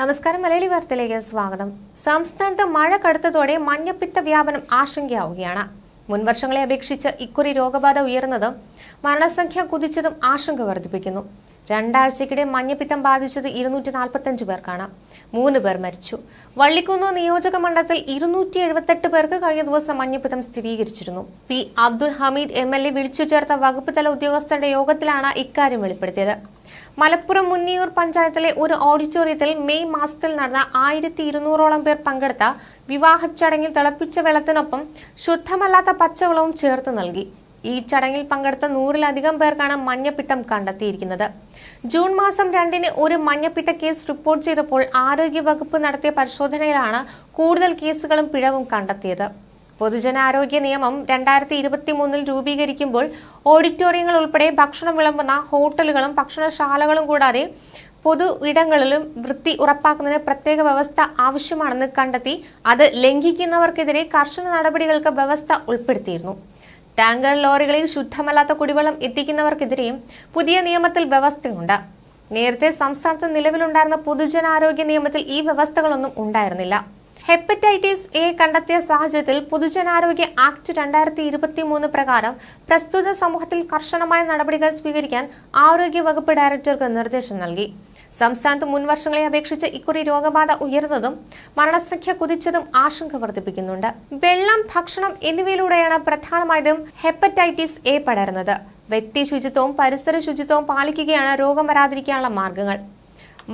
നമസ്കാരം മലയാളി വാർത്തയിലേക്ക് സ്വാഗതം. സംസ്ഥാനത്ത് മഴ കടുത്തതോടെ മഞ്ഞപ്പിത്ത വ്യാപനം ആശങ്കയാവുകയാണ്. മുൻവർഷങ്ങളെ അപേക്ഷിച്ച് ഇക്കുറി രോഗബാധ ഉയർന്നതും മരണസംഖ്യ കുതിച്ചതും ആശങ്ക വർദ്ധിപ്പിക്കുന്നു. രണ്ടാഴ്ചക്കിടെ മഞ്ഞപ്പിത്തം ബാധിച്ചത് ഇരുന്നൂറ്റി നാൽപ്പത്തഞ്ച് പേർക്കാണ്. മൂന്ന് പേർ മരിച്ചു. വള്ളിക്കുന്ന് നിയോജക മണ്ഡലത്തിൽ ഇരുന്നൂറ്റി എഴുപത്തെട്ട് പേർക്ക് കഴിഞ്ഞ ദിവസം മഞ്ഞപ്പിത്തം സ്ഥിരീകരിച്ചിരുന്നു. P. Abdul Hameed M. L. A വിളിച്ചു ചേർത്ത വകുപ്പ് തല ഉദ്യോഗസ്ഥരുടെ യോഗത്തിലാണ് ഇക്കാര്യം വെളിപ്പെടുത്തിയത്. മലപ്പുറം മുന്നിയൂർ പഞ്ചായത്തിലെ ഒരു ഓഡിറ്റോറിയത്തിൽ മെയ് മാസത്തിൽ നടന്ന ആയിരത്തി ഇരുന്നൂറോളം പേർ പങ്കെടുത്ത വിവാഹ ചടങ്ങിൽ തിളപ്പിച്ച വെള്ളത്തിനൊപ്പം ശുദ്ധമല്ലാത്ത പച്ചവെള്ളവും ചേർത്ത് നൽകി. ഈ ചടങ്ങിൽ പങ്കെടുത്ത നൂറിലധികം പേർക്കാണ് മഞ്ഞപ്പിട്ടം കണ്ടെത്തിയിരിക്കുന്നത്. ജൂൺ മാസം രണ്ടിന് ഒരു മഞ്ഞപ്പിട്ട കേസ് റിപ്പോർട്ട് ചെയ്തപ്പോൾ ആരോഗ്യവകുപ്പ് നടത്തിയ പരിശോധനയിലാണ് കൂടുതൽ കേസുകളും പിഴവും കണ്ടെത്തിയത്. പൊതുജനാരോഗ്യ നിയമം രണ്ടായിരത്തി ഇരുപത്തി മൂന്നിൽ രൂപീകരിക്കുമ്പോൾ ഓഡിറ്റോറിയങ്ങൾ ഉൾപ്പെടെ ഭക്ഷണം വിളമ്പുന്ന ഹോട്ടലുകളും ഭക്ഷണശാലകളും കൂടാതെ പൊതു ഇടങ്ങളിലും വൃത്തി ഉറപ്പാക്കുന്നതിന് പ്രത്യേക വ്യവസ്ഥ ആവശ്യമാണെന്ന് കണ്ടെത്തി അത് ലംഘിക്കുന്നവർക്കെതിരെ കർശന നടപടികൾക്ക് വ്യവസ്ഥ ഉൾപ്പെടുത്തിയിരുന്നു. ടാങ്കർ ലോറികളിൽ ശുദ്ധമല്ലാത്ത കുടിവെള്ളം എത്തിക്കുന്നവർക്കെതിരെയും പുതിയ നിയമത്തിൽ വ്യവസ്ഥയുണ്ട്. നേരത്തെ സംസ്ഥാനത്ത് നിലവിലുണ്ടായിരുന്ന പൊതുജനാരോഗ്യ നിയമത്തിൽ ഈ വ്യവസ്ഥകളൊന്നും ഉണ്ടായിരുന്നില്ല. ഹെപ്പറ്റൈറ്റിസ് എ കണ്ടെത്തിയ സാഹചര്യത്തിൽ പൊതുജനാരോഗ്യ ആക്ട് രണ്ടായിരത്തി ഇരുപത്തി മൂന്ന് പ്രകാരം പ്രസ്തുത സമൂഹത്തിൽ കർശനമായ നടപടികൾ സ്വീകരിക്കാൻ ആരോഗ്യ വകുപ്പ് ഡയറക്ടർക്ക് നിർദ്ദേശം നൽകി. സംസ്ഥാനത്ത് മുൻ വർഷങ്ങളെ അപേക്ഷിച്ച് ഇക്കുറി രോഗബാധ ഉയർന്നതും മരണസംഖ്യ കുതിച്ചതും ആശങ്ക വർദ്ധിപ്പിക്കുന്നുണ്ട്. വെള്ളം ഭക്ഷണം എന്നിവയിലൂടെയാണ് പ്രധാനമായിട്ടും ഹെപ്പറ്റൈറ്റിസ് എ പടരുന്നത്. വ്യക്തി ശുചിത്വവും പരിസര ശുചിത്വവും പാലിക്കുകയാണ് രോഗം വരാതിരിക്കാനുള്ള മാർഗങ്ങൾ.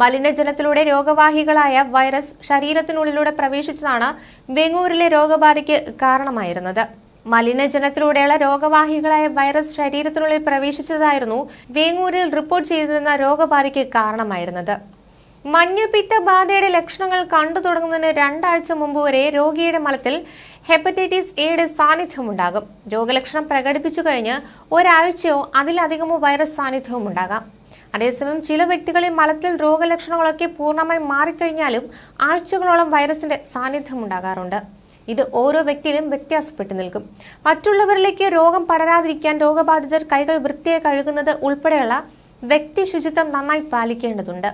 മലിനജലത്തിലൂടെ രോഗവാഹികളായ വൈറസ് ശരീരത്തിനുള്ളിലൂടെ പ്രവേശിച്ചതാണ് ബംഗൂരിലെ രോഗബാധയ്ക്ക് കാരണമായിരുന്നത്. മലിനജലത്തിലൂടെയുള്ള രോഗവാഹികളായ വൈറസ് ശരീരത്തിനുള്ളിൽ പ്രവേശിച്ചതായിരുന്നു വേങ്ങൂരിൽ റിപ്പോർട്ട് ചെയ്തിരുന്ന രോഗബാധയ്ക്ക് കാരണമായിരുന്നത്. മഞ്ഞപ്പിത്ത ബാധയുടെ ലക്ഷണങ്ങൾ കണ്ടു തുടങ്ങുന്നതിന് രണ്ടാഴ്ച മുമ്പ് വരെ രോഗിയുടെ മലത്തിൽ ഹെപ്പറ്റൈറ്റിസ് എയുടെ സാന്നിധ്യം ഉണ്ടാകും രോഗലക്ഷണം പ്രകടിപ്പിച്ചു കഴിഞ്ഞ് ഒരാഴ്ചയോ അതിലധികമോ വൈറസ് സാന്നിധ്യവും ഉണ്ടാകാം. അതേസമയം ചില വ്യക്തികളിൽ മലത്തിൽ രോഗലക്ഷണങ്ങളൊക്കെ പൂർണമായി മാറിക്കഴിഞ്ഞാലും ആഴ്ചകളോളം വൈറസിന്റെ സാന്നിധ്യം ഉണ്ടാകാറുണ്ട്. ഇത് ഓരോ വ്യക്തിയിലും വ്യത്യാസപ്പെട്ടു നിൽക്കും. മറ്റുള്ളവരിലേക്ക് രോഗം പടരാതിരിക്കാൻ രോഗബാധിതർ കൈകൾ വൃത്തിയായി കഴുകുന്നത് ഉൾപ്പെടെയുള്ള വ്യക്തി ശുചിത്വം നന്നായി പാലിക്കേണ്ടതുണ്ട്.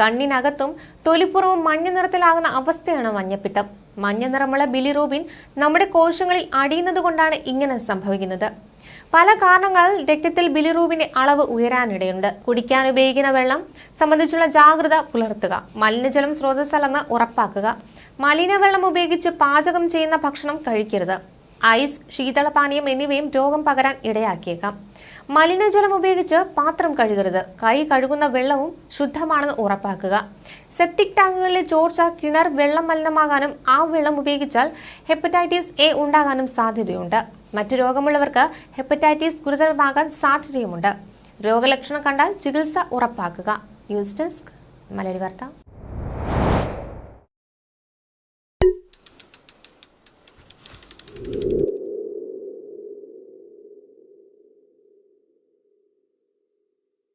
കണ്ണിനകത്തും തൊലിപ്പുറവും മഞ്ഞ നിറത്തിലാകുന്ന അവസ്ഥയാണ് മഞ്ഞപ്പിത്തം. മഞ്ഞ നിറമുള്ള ബിലിറൂബിൻ നമ്മുടെ കോശങ്ങളിൽ അടിയുന്നത് കൊണ്ടാണ് ഇങ്ങനെ സംഭവിക്കുന്നത്. പല കാരണങ്ങളാൽ രക്തത്തിൽ ബിലിറൂബിന്റെ അളവ് ഉയരാനിടയുണ്ട്. കുടിക്കാൻ ഉപയോഗിക്കുന്ന വെള്ളം സംബന്ധിച്ചുള്ള ജാഗ്രത പുലർത്തുക. മലിനജലം സ്രോതസ്സല്ലെന്ന് ഉറപ്പാക്കുക. മലിനവെള്ളം ഉപയോഗിച്ച് പാചകം ചെയ്യുന്ന ഭക്ഷണം കഴിക്കരുത്. ഐസ് ശീതളപാനീയം എന്നിവയും രോഗം പകരാൻ ഇടയാക്കിയേക്കാം. മലിനജലം ഉപയോഗിച്ച് പാത്രം കഴുകരുത്. കൈ കഴുകുന്ന വെള്ളവും ശുദ്ധമാണെന്ന് ഉറപ്പാക്കുക. സെപ്റ്റിക് ടാങ്കുകളിലെ ചോർച്ച കിണർ വെള്ളം മലിനമാകാനും ആ വെള്ളം ഉപയോഗിച്ചാൽ ഹെപ്പറ്റൈറ്റിസ് എ ഉണ്ടാകാനും സാധ്യതയുണ്ട്. മറ്റു രോഗമുള്ളവർക്ക് ഹെപ്പറ്റൈറ്റിസ് ഗുരുതരമാകാൻ സാധ്യതയുമുണ്ട്. രോഗലക്ഷണം കണ്ടാൽ ചികിത്സ ഉറപ്പാക്കുക. ന്യൂസ് ഡെസ്ക് മലയാളി വാർത്ത.